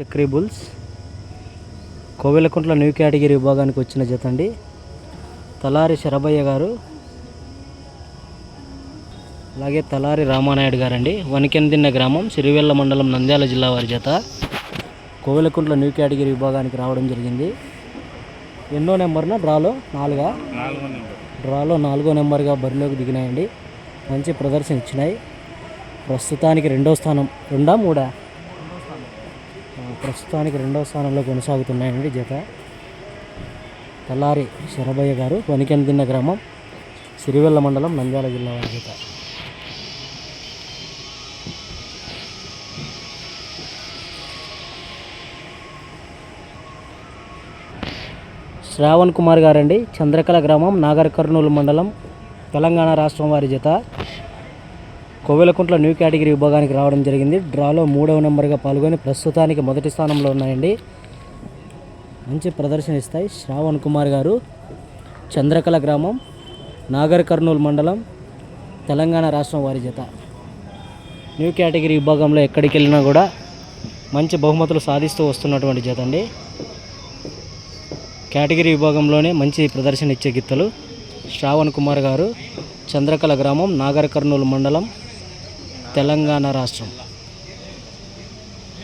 Chakri bulls Kovelakuntla new category విభాగానికి వచ్చిన జత అండి. తలారి శరభయ్య గారు అలాగే తలారి రామానాయుడు గారండి. వనికెందిన్న గ్రామం సిరివెల్ల మండలం నంద్యాల జిల్లా వారి జత. కోవెలకుంట్ల న్యూ కేటగిరీ విభాగానికి రావడం జరిగింది. ఎన్నో నెంబర్న? డ్రాలో నాలుగా? డ్రాలో నాలుగో నెంబర్గా బరిలోకి దిగినాయండి. మంచి ప్రదర్శన ఇచ్చినాయి. ప్రస్తుతానికి రెండో స్థానం రెండా మూడా? ప్రస్తుతానికి రెండవ స్థానంలో కొనసాగుతున్నాయండి జత. తల్లారి శరభయ్య గారు వనికెందిన్న గ్రామం సిరివెల్ల మండలం నంద్యాల జిల్లా వారి జత. శ్రావణ్ కుమార్ గారండి చంద్రకళ గ్రామం నాగర్ కర్నూలు మండలం తెలంగాణ రాష్ట్రం వారి జత. కోవెలకుంట్ల న్యూ కేటగిరీ విభాగానికి రావడం జరిగింది. డ్రాలో మూడవ నెంబర్గా పాల్గొని ప్రస్తుతానికి మొదటి స్థానంలో ఉన్నాయండి. మంచి ప్రదర్శన ఇస్తాయి. శ్రావణ్ కుమార్ గారు చంద్రకళ గ్రామం నాగర్ కర్నూలు మండలం తెలంగాణ రాష్ట్రం వారి జత. న్యూ కేటగిరీ విభాగంలో ఎక్కడికి వెళ్ళినా కూడా మంచి బహుమతులు సాధిస్తూ వస్తున్నటువంటి జత అండి. కేటగిరీ విభాగంలోనే మంచి ప్రదర్శన ఇచ్చే గిత్తలు. శ్రావణ్ కుమార్ గారు చంద్రకళ గ్రామం నాగర్ కర్నూలు మండలం తెలంగాణ రాష్ట్రం.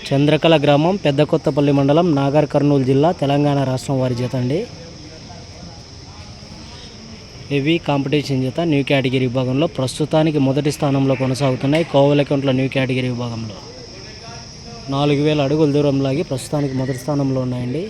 చంద్రకళ గ్రామం పెద్ద కొత్తపల్లి మండలం నాగర్ కర్నూలు జిల్లా తెలంగాణ రాష్ట్రం వారి జత అండి. హెవీ కాంపిటీషన్ జత న్యూ కేటగిరీ విభాగంలో ప్రస్తుతానికి మొదటి స్థానంలో కొనసాగుతున్నాయి కోవలకుంట్ల న్యూ కేటగిరీ విభాగంలో. నాలుగు వేల అడుగుల దూరం లాగి ప్రస్తుతానికి మొదటి స్థానంలో ఉన్నాయండి.